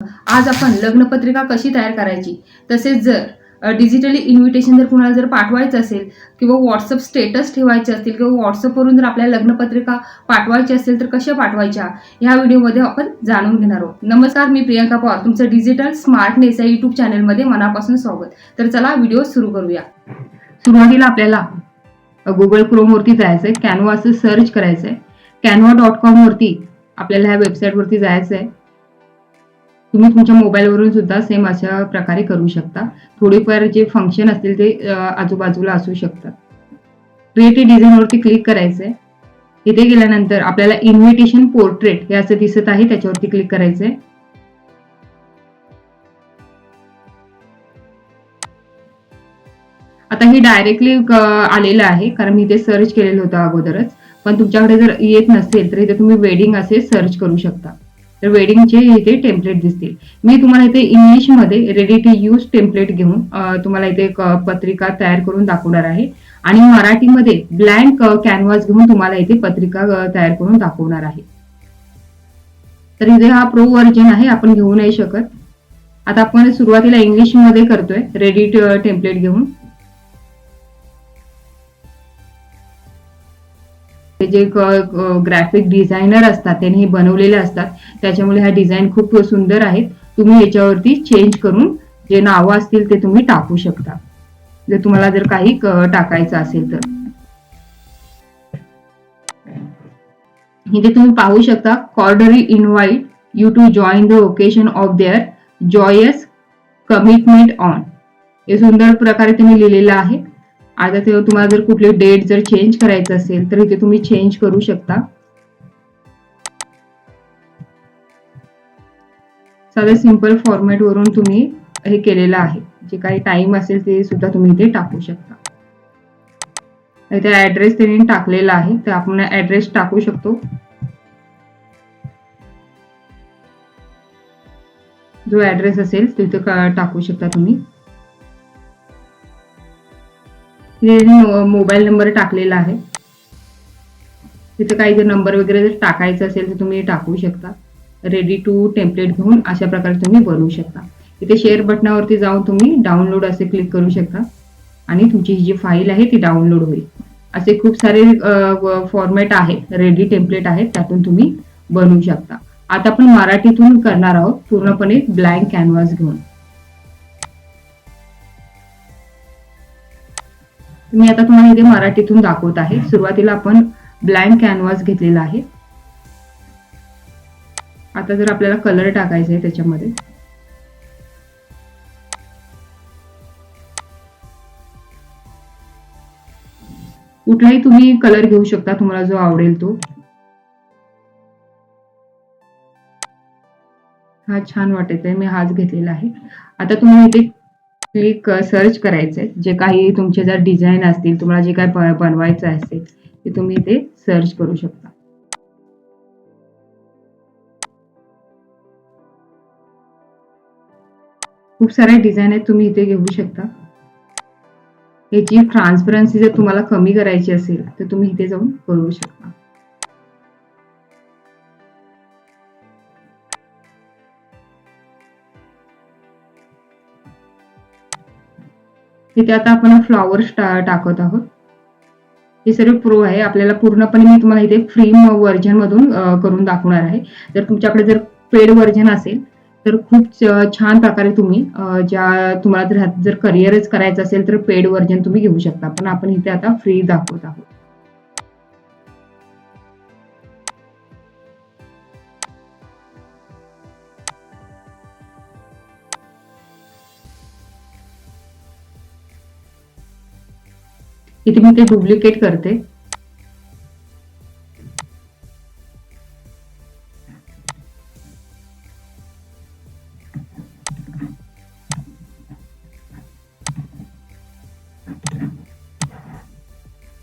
आज आपण लग्नपत्रिका कशी तयार करायची? तसेच जर डिजिटली इन्व्हिटेशन जर कुणाला जर पाठवायचं असेल किंवा व्हॉट्सअप स्टेटस ठेवायचे असतील किंवा व्हॉट्सअपवरून जर आपल्याला लग्नपत्रिका पाठवायची असेल तर कशा पाठवायच्या? ह्या व्हिडिओमध्ये आपण जाणून घेणार आहोत. नमस्कार मी प्रियंका पवार. तुमचं डिजिटल स्मार्टनेस या युट्यूब चॅनलमध्ये मनापासून स्वागत. तर चला व्हिडिओ सुरू करूया. सुरुवातीला आपल्याला गुगल क्रोमवरती जायचं आहे कॅनवा असं सर्च करायचं आहे कॅनवा डॉट कॉमवरती आपल्याला ह्या वेबसाईटवरती जायचं आहे तुम्ही तुमच्या मोबाईलवरून सुद्धा सेम अशा प्रकारे करू शकता. थोडेफार जे फंक्शन असतील ते आजूबाजूला असू शकतात. क्रिएटिव्ह डिझाईनवरती क्लिक करायचं आहे इथे गेल्यानंतर आपल्याला इन्व्हिटेशन पोर्ट्रेट हे असं दिसत आहे त्याच्यावरती क्लिक करायचं आहे आता हे डायरेक्टली आलेलं आहे कारण मी इथे सर्च केलेलं होतं अगोदरच. पण तुमच्याकडे जर येत नसेल तर इथे तुम्ही वेडिंग असे सर्च करू शकता. तर वेडिंगचे इथे टेम्पलेट दिसतील. मी तुम्हाला इथे इंग्लिशमध्ये रेडी टू यूज टेम्पलेट घेऊन तुम्हाला इथे पत्रिका तयार करून दाखवणार आहे. आणि मराठीमध्ये ब्लँक कॅनव्हास घेऊन तुम्हाला इथे पत्रिका तयार करून दाखवणार आहे. तर इथे हा प्रो व्हर्जन आहे आपण घेऊ नाही शकत. आता आपण सुरुवातीला इंग्लिशमध्ये करतोय रेडी टेम्पलेट घेऊन. जे ग्राफिक डिझायनर असतात त्यांनी हे बनवलेले असतात त्याच्यामुळे ह्या डिझाईन खूप सुंदर आहे. तुम्ही याच्यावरती चेंज करून जे नावं असतील ते तुम्ही टाकू शकता. जर तुम्हाला जर काही टाकायचं असेल तर. इथे तुम्ही पाहू शकता cordially invite you to join the occasion of their joyous commitment on हे सुंदर प्रकारे तुम्ही लिहिलेलं आहे. आता ते तुम्हाला जर कुठली डेट जर चेंज करायचं असेल तर इथे तुम्ही चेंज करू शकता. साध्या सिंपल फॉर्मॅट वरून तुम्ही हे केलेलं आहे. जे काही टाइम असेल ते सुद्धा तुम्ही इथे टाकू शकता. इथे ऍड्रेस त्यांनी टाकलेला आहे तर आपण ऍड्रेस टाकू शकतो. जो ऍड्रेस असेल तो इथे टाकू शकता तुम्ही. मोबाईल नंबर टाकलेला आहे. तिथे काही जर नंबर वगैरे जर टाकायचं असेल तर तुम्ही टाकू शकता. रेडी टू टेम्पलेट घेऊन अशा प्रकारे तुम्ही बनवू शकता. इथे शेअर बटनावरती जाऊन तुम्ही डाउनलोड असे क्लिक करू शकता. आणि तुमची ही जी फाईल आहे ती डाउनलोड होईल. असे खूप सारे फॉर्मॅट आहेत रेडी टेम्पलेट आहेत त्यातून तुम्ही बनवू शकता. आता आपण मराठीतून करणार आहोत पूर्णपणे ब्लँक कॅनव्हास घेऊन. मी आता तुम्हाला इथे मराठीतून दाखवत आहे. सुरुवातीला आपण ब्लँक कॅनव्हास घेतलेला आहे. आता जर आपल्याला कलर टाकायचा आहे त्याच्यामध्ये. कुठलाही तुम्ही कलर घेऊ शकता तुम्हाला जो आवडेल तो. हा छान वाटत आहे मी हाच घेतलेला आहे. आता तुम्ही इथे क्लिक सर्च करायचंय. जे काही तुमचे जर डिझाईन असतील तुम्हाला जे काही बनवायचं असेल ते तुम्ही इथे सर्च करू शकता. खूप साऱ्या डिझाईन आहेत तुम्ही इथे घेऊ शकता. याची ट्रान्सपरन्सी जर तुम्हाला कमी करायची असेल तर तुम्ही इथे जाऊन करू शकता. इथे आता आपण फ्लॉवर्स टाकत आहोत. हे सर्व प्रो आहे. आपल्याला पूर्णपणे मी तुम्हाला इथे फ्री व्हर्जन मधून करून दाखवणार आहे. जर तुमच्याकडे जर पेड व्हर्जन असेल तर खूप छान प्रकारे तुम्ही ज्या तुम्हाला जर जर करिअरच करायचं असेल तर पेड व्हर्जन तुम्ही घेऊ शकता. पण आपण इथे आता फ्री दाखवत आहोत. इथे मी ते डुप्लिकेट करते.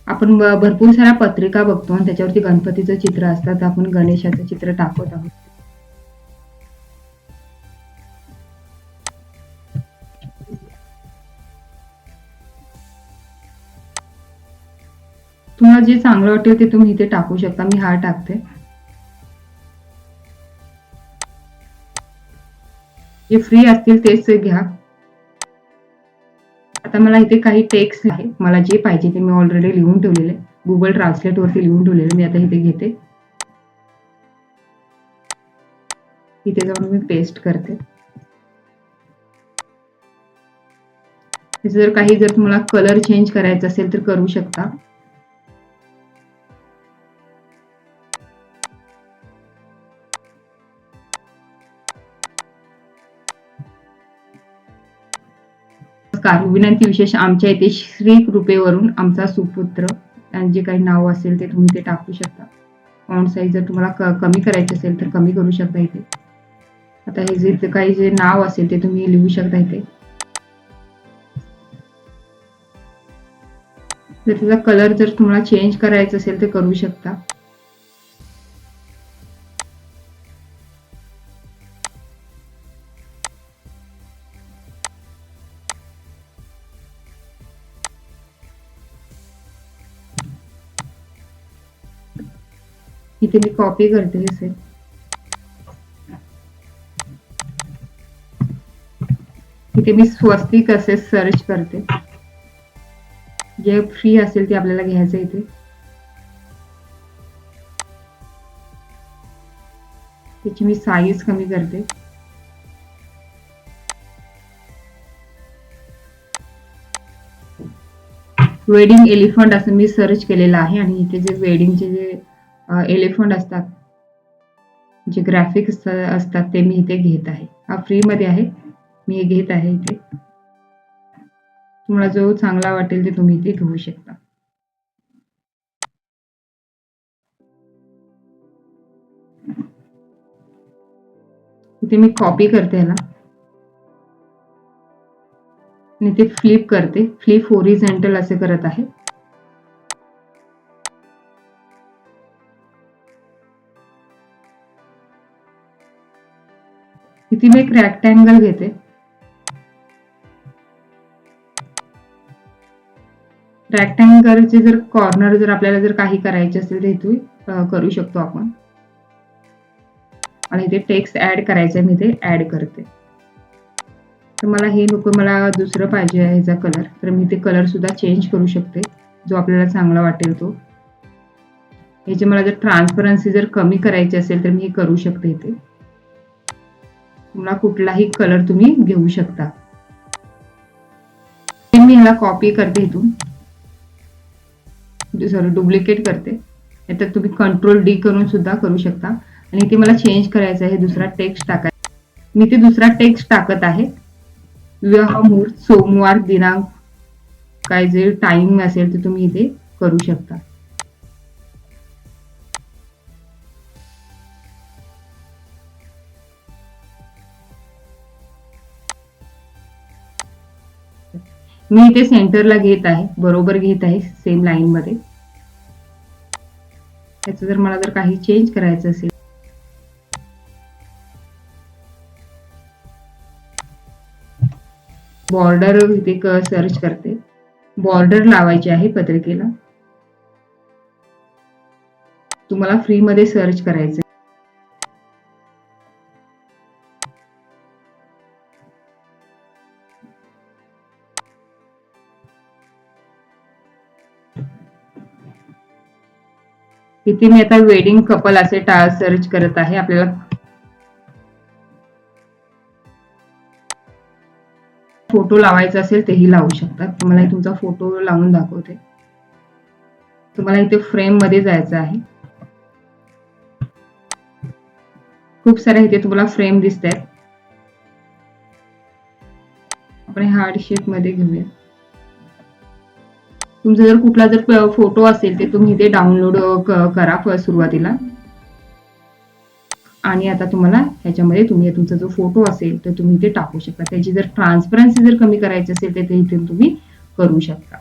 आपण भरपूर साऱ्या पत्रिका बघतो आणि त्याच्यावरती गणपतीचं चित्र असतात आपण गणेशाचं चित्र टाकत आहोत. तुम्हाला जे चांगलं वाटेल ते तुम्ही इथे टाकू शकता. मी हा टाकते. जे फ्री असतील तेच घ्या. आता मला इथे काही टेक्स्ट आहे. मला जे पाहिजे ते मी ऑलरेडी लिहून ठेवलेले गुगल ट्रान्सलेट वरती लिहून ठेवलेले मी आता इथे घेते. इथे जाऊन मी पेस्ट करते. जर काही जर तुम्हाला कलर चेंज करायचा असेल तर करू शकता. नमस्कार. विनंती विशेष आमच्या इथे श्री कृपेवरून आमचा सुपुत्र आणि जे काही नाव असेल ते तुम्ही ते टाकू शकता. फॉन्ट साईज जर तुम्हाला क कमी करायचे असेल तर कमी करू शकता इथे. आता हे जे काही जे नाव असेल ते तुम्ही लिहू शकता इथे. जर त्याचा कलर जर तुम्हाला चेंज करायचा असेल तर करू शकता. इथे मी कॉपी करते असेल. इथे मी स्वस्तिक असे सर्च करते. जे फ्री असेल ते आपल्याला घ्यायचं इथे. त्याची मी साईज कमी करते. वेडिंग एलिफंट असं मी सर्च केलेलं आहे आणि इथे जे वेडिंगचे जे एलिफंट असतात. जे ग्राफिक्स असतात ते मी इथे घेत आहे. हा फ्रीमध्ये आहे. मी हे घेत आहे इथे. तुम्हाला जो चांगला वाटेल ते तुम्ही इथे घेऊ शकता. इथे मी कॉपी करते ह्याला. आणि ते फ्लिप करते. फ्लिप ओरिझेंटल असे करत आहे. इथे मी एक रॅक्टँगल घेते. रॅक्टँगलचे जर कॉर्नर जर आपल्याला जर काही करायचे असेल तर इथून करू शकतो आपण. आणि इथे टेक्स्ट ऍड करायचं मी ते ऍड करते. तर मला हे नको मला दुसरं पाहिजे ह्याचा कलर तर मी ते कलर सुद्धा चेंज करू शकते जो आपल्याला चांगला वाटेल तो. ह्याची मला जर ट्रान्सपरन्सी जर कमी करायची असेल तर मी हे करू शकते इथे. तुम्हाला कुठलाही कलर तुम्ही घेऊ शकता. मी ह्याला कॉपी करते इथून. म्हणजे सॉरी डुप्लिकेट करते. नाहीतर तुम्ही कंट्रोल डी करून सुद्धा करू शकता. आणि इथे मला चेंज करायचं आहे दुसरा टेक्स्ट टाकायचा. मी ते दुसरा टेक्स्ट टाकत आहे. विवाह मुहूर्त सोमवार दिनांक काय जे टाइम असेल ते तुम्ही इथे करू शकता. मी इथे सेंटरला घेत आहे बरोबर घेत आहे सेम लाईन मध्ये. त्याचं जर मला जर काही चेंज करायचं असेल. बॉर्डर इथे सर्च करते. बॉर्डर लावायची आहे पत्रिकेला. तुम्हाला फ्री मध्ये सर्च करायचं इथे मी आता वेडिंग कपल असे सर्च करत आहे. आपल्याला फोटो लावायचा असेल तेही लावू शकतात. तुम्हाला तुमचा फोटो लावून दाखवते. तुम्हाला इथे फ्रेममध्ये जायचं आहे. खूप साऱ्या इथे तुम्हाला फ्रेम दिसत आहेत आपण हार्ड शेपमध्ये घेऊया. तुमचा जर कुठला जर फोटो असेल ते तुम्ही ते डाउनलोड करा सुरुवातीला. आणि आता तुम्हाला ह्याच्यामध्ये तुम्ही तुमचा जो फोटो असेल तर तुम्ही ते टाकू शकता. त्याची जर ट्रान्सपरन्सी जर कमी करायची असेल तर ते इथे तुम्ही करू शकता.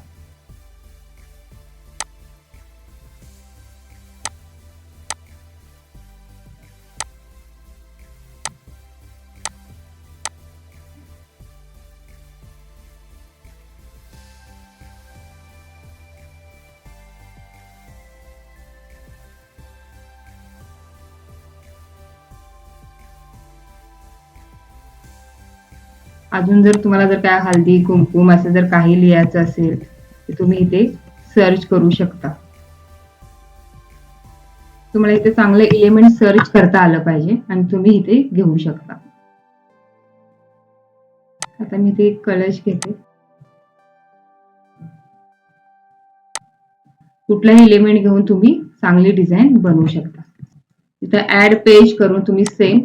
अजून जर तुम्हाला जर काय हल्दी कुंकुम असं जर काही लिहायचं असेल तर तुम्ही इथे सर्च करू शकता. तुम्हाला इथे चांगलं एलिमेंट सर्च करता आलं पाहिजे आणि तुम्ही इथे घेऊ शकता. आता मी इथे एक कलश घेते. कुठलाही एलिमेंट घेऊन तुम्ही चांगली डिझाईन बनवू शकता. इथं ऍड पेज करून तुम्ही सेम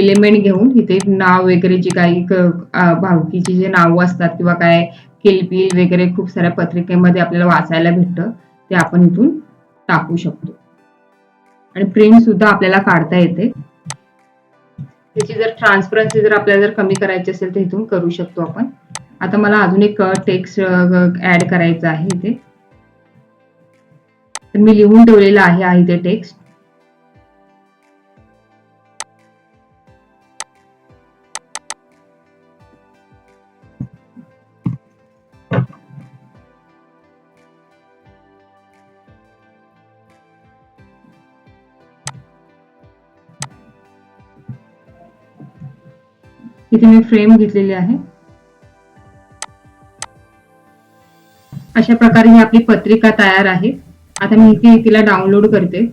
इलिमेंट घेऊन इथे नाव वगैरे जे काही भावकीची जे नावं असतात किंवा काय किलबिल वगैरे खूप साऱ्या पत्रिकेमध्ये आपल्याला वाचायला भेटतं ते आपण इथून टाकू शकतो. आणि प्रिंट सुद्धा आपल्याला काढता येते. त्याची जर ट्रान्सपरन्सी जर आपल्याला जर कमी करायची असेल तर इथून करू शकतो आपण. आता मला अजून एक टेक्स्ट ऍड करायचं आहे इथे. तर मी लिहून ठेवलेलं आहे आहे ते टेक्स्ट इथे मी फ्रेम घेतलेली आहे. अशा प्रकारे ही आपली पत्रिका तयार आहे. आता मी इथे तिला डाउनलोड करते.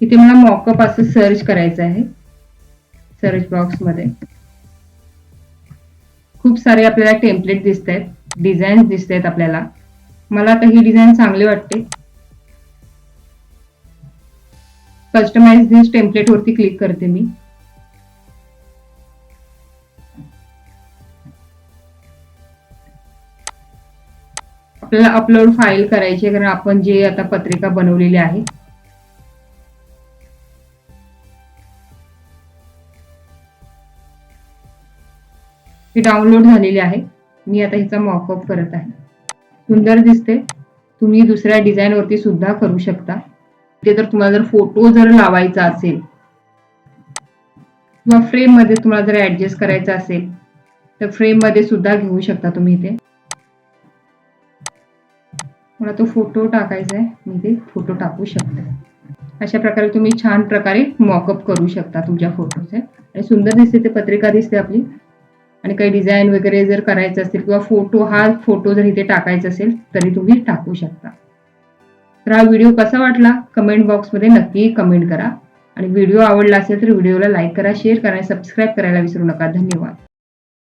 इथे मला मॉकअप असं सर्च करायचं आहे. सर्च बॉक्समध्ये. खूप सारे आपल्याला टेम्पलेट दिसत आहेत डिझाईन दिसत आहेत आपल्याला. मला आता ही डिझाईन चांगली वाटते. कस्टमाइज दिस टेम्पलेट वरती क्लिक करते मी. आपल्याला अपलोड फाईल करायची आहे कारण आपण जे आता पत्रिका बनवलेली आहे. ही डाउनलोड झालेली आहे. मी आता हिचा मॉकअप करत आहे. सुंदर दिसते. तुम्ही दुसऱ्या डिझाईनवरती सुद्धा करू शकता. ते तर तुम्हाला जर फोटो जर लावायचा असेल किंवा फ्रेममध्ये तुम्हाला जर ॲडजस्ट करायचं असेल तर फ्रेममध्ये सुद्धा घेऊ शकता तुम्ही इथे. मला तो फोटो टाकायचा आहे. मी ते फोटो टाकू शकते. अशा प्रकारे तुम्ही छान प्रकारे मॉकअप करू शकता तुमच्या फोटोचे आणि सुंदर दिसते ते पत्रिका दिसते आपली. आणि काही डिझाईन वगैरे जर करायचं असेल किंवा फोटो हा फोटो जर इथे टाकायचा असेल तरी तुम्ही टाकू शकता. तर हा व्हिडिओ कसा वाटला? कमेंट बॉक्समध्ये नक्की कमेंट करा. आणि व्हिडिओ आवडला असेल तर व्हिडिओला लाईक करा शेअर करा आणि सबस्क्राईब करायला विसरू नका. धन्यवाद.